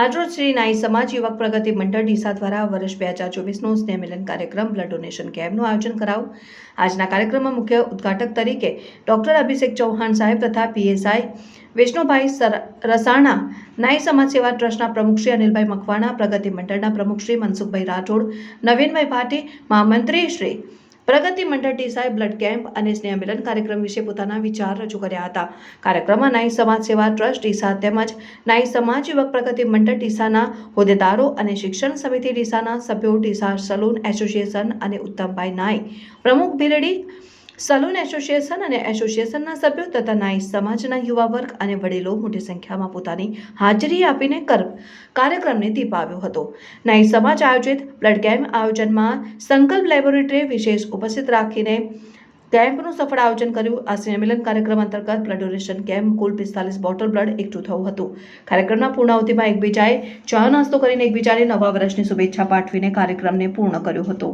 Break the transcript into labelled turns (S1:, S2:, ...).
S1: આજરોજ શ્રી નાઈ સમાજ યુવક પ્રગતિ મંડળ ડીસા દ્વારા વર્ષ બે હજાર ચોવીસનો સ્નેહ મિલન કાર્યક્રમ બ્લડ ડોનેશન કેમ્પનું આયોજન કરાયું. આજના કાર્યક્રમમાં મુખ્ય ઉદ્ઘાટક તરીકે ડોક્ટર અભિષેક ચૌહાણ સાહેબ તથા પીએસઆઈ વિષ્ણુભાઈ રસાણા, નાઈ સમાજ સેવા ટ્રસ્ટના પ્રમુખ શ્રી અનિલભાઈ મકવાણા, પ્રગતિ મંડળના પ્રમુખ શ્રી મનસુખભાઈ રાઠોડ, નવીનભાઈ ભાટી મહામંત્રી શ્રી પ્રગતિ મંડળ ડીસાએ બ્લડ કેમ્પ અને સ્નેહ મિલન કાર્યક્રમ વિશે પોતાના વિચાર રજૂ કર્યા હતા. કાર્યક્રમમાં નાઈ સમાજ સેવા ટ્રસ્ટ, ડીસા તેમજ નાઈ સમાજ યુવક પ્રગતિ મંડળ, ડીસાના હોદ્દેદારો અને શિક્ષણ સમિતિ, ડીસાના સભ્યો, ડીસા સલૂન એસોસિએશન અને ઉત્તમભાઈ નાઈ, પ્રમુખ ભીલડી સલૂન એસોસિએશન અને એસોસિએશનના સભ્યો તથા નાઈ સમાજના યુવા વર્ગ અને વડીલો મોટી સંખ્યામાં પોતાની હાજરી આપીને કર, કાર્યક્રમને દીપાવ્યો હતો. નાઈ સમાજ આયોજિત બ્લડ કેમ્પ આયોજનમાં સંકલ્પ લેબોરેટરી વિશેષ ઉપસ્થિત રાખીને કેમ્પનું સફળ આયોજન કર્યું. આ સંમેલન કાર્યક્રમ અંતર્ગત બ્લડ ડોનેશન કેમ્પ, કુલ પિસ્તાલીસ બોટલ બ્લડ એકઠું થયું હતું. કાર્યક્રમના પૂર્ણાવતિમાં એકબીજાએ ચા નાસ્તો કરીને એકબીજાને નવા વર્ષની શુભેચ્છા પાઠવીને કાર્યક્રમને પૂર્ણ કર્યો હતો.